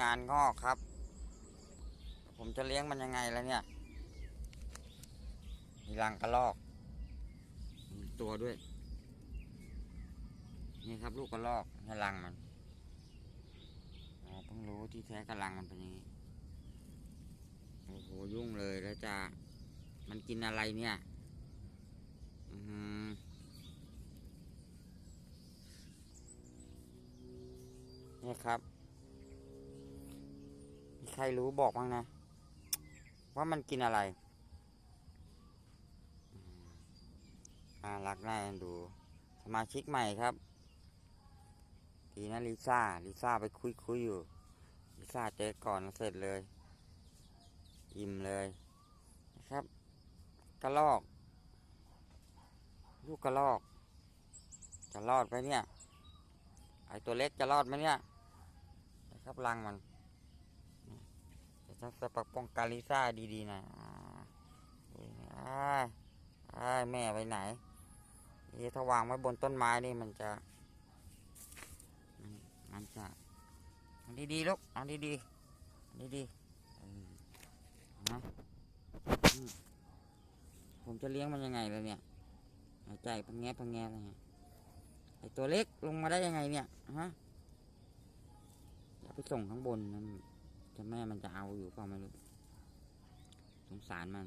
งานงอกครับ ผมจะเลี้ยงมันยังไงแล้วเนี่ย มีรังกระลอก มีตัวด้วย นี่ครับลูกกระลอกนี่รังมันอ๋อเพิ่งรู้ที่แท้กระลังมันเป็นอย่างนี้ โอ้โห ยุ่งเลยแล้วจะมันกินอะไรเนี่ย อือหือนี่ครับ ครรู้บอกบ้างนะ ว่ามันกินอะไรอ่ารักน่าดู สมาชิกใหม่ครับ ดีนะลิซ่าลิซ่าไปคุยคุยอยู่ลิซ่าเจอก่อนเสร็จเลย อิ่มเลยนะครับ กระลอก ลูกกระลอก จะรอดไหมเนี่ย ไอตัวเล็กจะรอดไหมเนี่ยนะครับรังมัน จะต้องจะปกป้องกันลิซ่าดีๆนะอ่าอ่าอ่าแม่ไปไหนนี่ถ้าวางไว้บนต้นไม้นี่มันจะมันจะเอาดีๆลูกเอาดีๆเอาดีๆนะผมจะเลี้ยงมันยังไงเลยเนี่ยหายใจพังแงพังแงอะไรเงี้ยไอตัวเล็กลงมาได้ยังไงเนี่ยฮะอย่าไปส่งข้างบนนะ จะแม่มันจะเอาอยู่เปล่าไม่รู้สงสารมัน